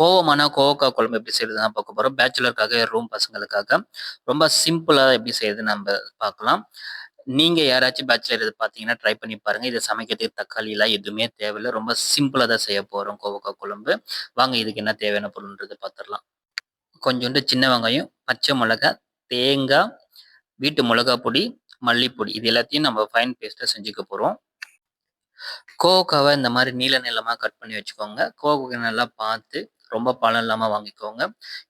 கோவமான கோவக்கா குழம்பு எப்படி செய்யறதுன்னு தான் பார்க்க போகிறோம் பேச்சுலருக்காக, ரூம் பசங்களுக்காக ரொம்ப சிம்பிளாக எப்படி செய்யறது நம்ம பார்க்கலாம். நீங்கள் யாராச்சும் பேச்சுலர் இது பார்த்தீங்கன்னா, ட்ரை பண்ணி பாருங்கள் இதை சமைக்கிறதுக்கு தக்காளிலாம் எதுவுமே தேவையில்ல. ரொம்ப சிம்பிளாக தான் செய்ய போகிறோம் கோவக்காய் குழம்பு. வாங்க இதுக்கு என்ன தேவையான பொருள்ன்றது பார்த்துடலாம் கொஞ்சோண்டு சின்ன வெங்காயம், பச்சை மிளகா, தேங்காய், வீட்டு மிளகா பொடி, மல்லிப்பொடி இது எல்லாத்தையும் நம்ம ஃபைன் பேஸ்ட்டாக செஞ்சுக்க போகிறோம் கோவக்காவை இந்த மாதிரி நீள நீளமாக கட் பண்ணி வச்சுக்கோங்க. கோவக்காய் நல்லா பார்த்து ரொம்ப பழம் இல்லாமல் வாங்கிக்கோங்க.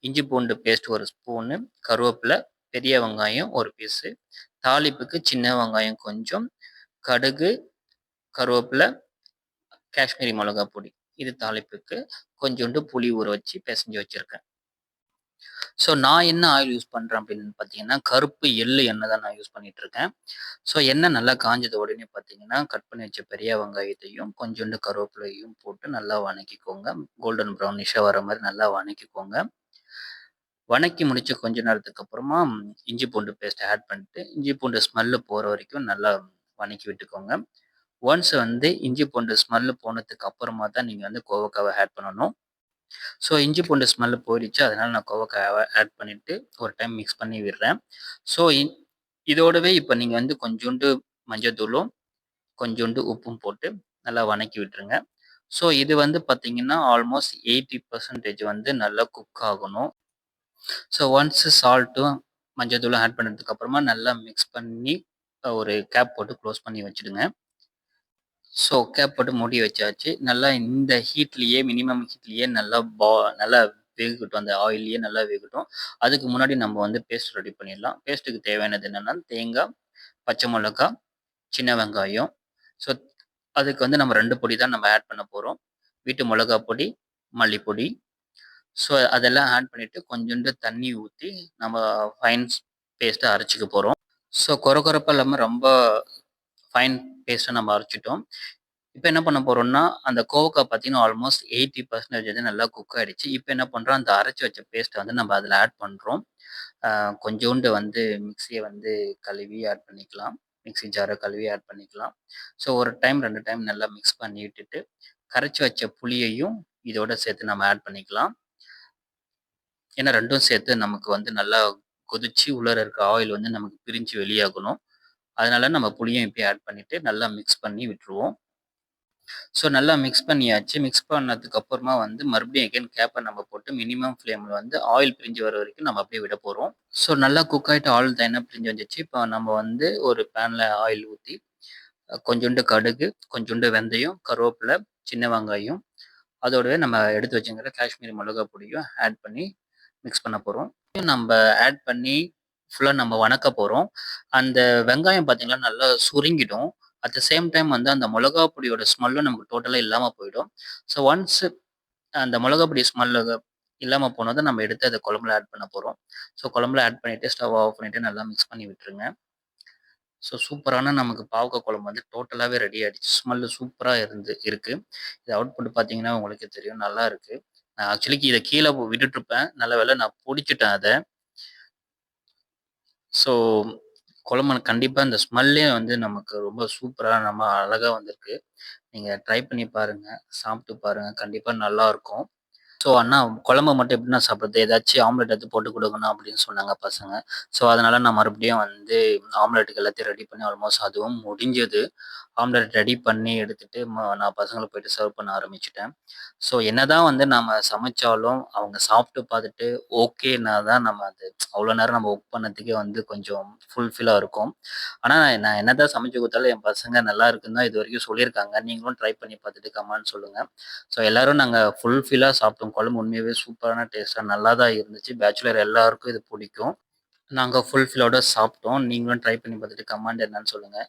இஞ்சி பூண்டு பேஸ்ட் ஒரு ஸ்பூனு, கருவேப்பிலை பெரிய வெங்காயம் ஒரு பீஸு, தாளிப்புக்கு சின்ன வெங்காயம் கொஞ்சம், கடுகு, கருவேப்பிலை காஷ்மீரி மிளகா பொடி. இது தாளிப்புக்கு. கொஞ்சோண்டு புளி ஊற வச்சு பிசைஞ்சு வச்சுருக்கேன் ஸோ நான் என்ன ஆயில் யூஸ் பண்ணுறேன் அப்படின்னு பார்த்தீங்கன்னா, கருப்பு எள்ளு எண்ணெய் தான் நான் யூஸ் பண்ணிட்டு இருக்கேன். ஸோ எண்ணெய் நல்லா காஞ்சது உடனே பார்த்தீங்கன்னா, கட் பண்ணி வச்ச பெரிய வெங்காயத்தையும், கொஞ்சோண்டு கருவேப்பிலையும் போட்டு நல்லா வணக்கிக்கோங்க. கோல்டன் ப்ரௌனிஷாக வர மாதிரி நல்லா வணக்கிக்கோங்க. வணக்கி முடிச்ச கொஞ்ச நேரத்துக்கு அப்புறமா இஞ்சி பூண்டு பேஸ்ட் ஆட் பண்ணிட்டு, இஞ்சி பூண்டு ஸ்மெல்லு போகிற வரைக்கும் நல்லா வணக்கி விட்டுக்கோங்க. ஒன்ஸ் வந்து இஞ்சி பூண்டு ஸ்மெல்லு போனதுக்கு அப்புறமா தான் நீங்கள் வந்து கோவக்காவை ஆட் பண்ணணும். ஸோ இஞ்சி பூண்டு ஸ்மெல்லு போயிடுச்சு. அதனால நான் கோவக்காவ ஆட் பண்ணிவிட்டு ஒரு டைம் மிக்ஸ் பண்ணி விடுறேன். ஸோ இதோடவே இப்போ நீங்கள் வந்து கொஞ்சோண்டு மஞ்சத்தூளும் கொஞ்சோண்டு உப்பும் போட்டு நல்லா வணக்கி விட்டுருங்க. ஸோ இது வந்து பார்த்தீங்கன்னா, ஆல்மோஸ்ட் 80% வந்து நல்லா குக் ஆகணும். ஸோ ஒன்ஸ் சால்ட்டும், மஞ்சள்தூளும் ஆட் பண்ணதுக்கப்புறமா நல்லா மிக்ஸ் பண்ணி ஒரு கேப் போட்டு க்ளோஸ் பண்ணி வச்சுடுங்க. ஸோ கேப் போட்டு மூடி வச்சாச்சு. நல்லா இந்த ஹீட்லேயே மினிமம் ஹீட்லேயே நல்லா பா நல்லா வேகட்டும். அந்த ஆயில்லையே நல்லா வேகட்டும். அதுக்கு முன்னாடி நம்ம வந்து பேஸ்ட் ரெடி பண்ணிடலாம். பேஸ்ட்டுக்கு தேவையானது என்னென்னா தேங்காய், பச்சை மிளகா, சின்ன வெங்காயம். ஸோ அதுக்கு வந்து நம்ம ரெண்டு பொடி தான் நம்ம ஆட் பண்ண போகிறோம் வீட்டு மிளகா பொடி, மல்லிப்பொடி. ஸோ அதெல்லாம் ஆட் பண்ணிவிட்டு கொஞ்சோண்டு தண்ணி ஊற்றி நம்ம ஃபைன்ஸ் பேஸ்ட்டை அரைச்சிக்க போகிறோம் ஸோ கொர கொரப்பா இல்லாமல் ரொம்ப ஃபைன் பேஸ்ட்டை நம்ம அரைச்சிட்டோம் இப்போ என்ன பண்ண போகிறோம்னா அந்த கோவக்காய் பார்த்தீங்கன்னா, ஆல்மோஸ்ட் 80% வந்து நல்லா குக் ஆகிடுச்சு இப்போ என்ன பண்ணுறோம் அந்த அரைச்சு வச்ச பேஸ்ட்டை வந்து நம்ம அதில் ஆட் பண்ணுறோம் கொஞ்சோண்டு வந்து மிக்சியை வந்து கழுவி ஆட் பண்ணிக்கலாம். மிக்சி ஜாரை கழுவி ஆட் பண்ணிக்கலாம். ஸோ ஒரு டைம், ரெண்டு டைம் நல்லா மிக்ஸ் பண்ணி விட்டுட்டு, கரைச்சு வச்ச புளியையும் இதோட சேர்த்து நம்ம ஆட் பண்ணிக்கலாம். ஏன்னா ரெண்டும் சேர்த்து நமக்கு வந்து நல்லா கொதிச்சு உள்ளே இருக்க ஆயில் வந்து நமக்கு பிரிஞ்சு வெளியாகணும். அதனால நம்ம புளியும் இப்போ ஆட் பண்ணிட்டு நல்லா மிக்ஸ் பண்ணி விட்டுருவோம். ஸோ நல்லா மிக்ஸ் பண்ணியாச்சு. மிக்ஸ் பண்ணதுக்கு அப்புறமா வந்து மறுபடியும் அகைன் கேப்பை நம்ம போட்டு மினிமம் ஃப்ளேமில் வந்து ஆயில் பிரிஞ்சு வர வரைக்கும் நம்ம அப்படியே விட போகிறோம் ஸோ நல்லா குக் ஆகிட்டு ஆயில் தனியாக பிரிஞ்சு வந்துச்சு இப்போ நம்ம வந்து ஒரு பேனில் ஆயில் ஊற்றி கொஞ்சோண்டு கடுகு, கொஞ்சோண்டு வெந்தயம், கருவேப்பிலை சின்ன வெங்காயம், அதோடவே நம்ம எடுத்து வச்சுங்கிற காஷ்மீரி மிளகா பொடியும் ஆட் பண்ணி மிக்ஸ் பண்ண போகிறோம் நம்ப ஆட் பண்ணி ஃபுல்லாக நம்ம வணக்க போகிறோம் அந்த வெங்காயம் பார்த்தீங்கன்னா, நல்லா சுருங்கிடும். அட் த சேம் டைம் வந்து அந்த மிளகா பொடியோட ஸ்மெல்லும் நமக்கு டோட்டலாக இல்லாமல் போயிடும். ஸோ ஒன்ஸ் அந்த மிளகா பொடி ஸ்மெல்லு இல்லாமல் போனதை நம்ம எடுத்து அதை குழம்புல ஆட் பண்ண போகிறோம் ஸோ குழம்புல ஆட் பண்ணிவிட்டு ஸ்டவ் ஆஃப் பண்ணிட்டு நல்லா மிக்ஸ் பண்ணி விட்டுருங்க. ஸோ சூப்பரான நமக்கு பாவக்காய் குழம்பு வந்து டோட்டலாகவே ரெடி ஆகிடுச்சு ஸ்மெல்லு சூப்பராக இருந்து இருக்குது இது அவுட்புட் பார்த்தீங்கன்னா, உங்களுக்கே தெரியும். நல்லா இருக்குது நான் ஆக்சுவலி இதை கீழே விட்டுட்டுருப்பேன். நல்ல வேலை நான் பிடிச்சிட்டேன் அதை ஸோ குழம்பு கண்டிப்பா இந்த ஸ்மெல்லே வந்து நமக்கு ரொம்ப சூப்பரா நம்ம அழகா வந்திருக்கு. நீங்க ட்ரை பண்ணி பாருங்க. சாப்பிட்டு பாருங்க. கண்டிப்பா நல்லாயிருக்கும் ஸோ அண்ணா குழம்பு மட்டும் எப்படின்னா சாப்பிடுறது? ஏதாச்சும் ஆம்லெட் எடுத்து போட்டு கொடுக்கணும் அப்படின்னு சொன்னாங்க பசங்க. ஸோ அதனால நான் மறுபடியும் வந்து ஆம்லெட்டுக்கு எல்லாத்தையும் ரெடி பண்ணி ஆல்மோஸ்ட் அதுவும் முடிஞ்சது. ஆம்லெட் ரெடி பண்ணி எடுத்துட்டு ம நான் பசங்களுக்கு போயிட்டு சர்வ் பண்ண ஆரம்பிச்சிட்டேன் ஸோ என்னதான் வந்து நம்ம சமைச்சாலும், அவங்க சாப்பிட்டு பார்த்துட்டு ஓகேன்னா தான் நம்ம அது அவ்வளோ நேரம் நம்ம ஒர்க் பண்ணதுக்கே வந்து கொஞ்சம் ஃபுல்ஃபில்லாக இருக்கும். ஆனால் நான் என்னதான் சமைச்சு கொடுத்தாலும் என் பசங்க நல்லா இருக்குன்னு தான் இது வரைக்கும் சொல்லியிருக்காங்க. நீங்களும் ட்ரை பண்ணி பார்த்துட்டு கமான்னு சொல்லுங்கள் ஸோ எல்லாரும் நாங்கள் ஃபுல்ஃபில்லாக சாப்பிட்டோம். குழம்பு உண்மையாகவே சூப்பரான டேஸ்ட்டாக நல்லா தான் இருந்துச்சு. பேச்சுலர் எல்லாருக்கும் இது பிடிக்கும். நாங்கள் ஃபுல்ஃபில்லோட சாப்பிட்டோம். நீங்களும் ட்ரை பண்ணி பார்த்துட்டு கமாண்ட் என்னன்னு சொல்லுங்கள்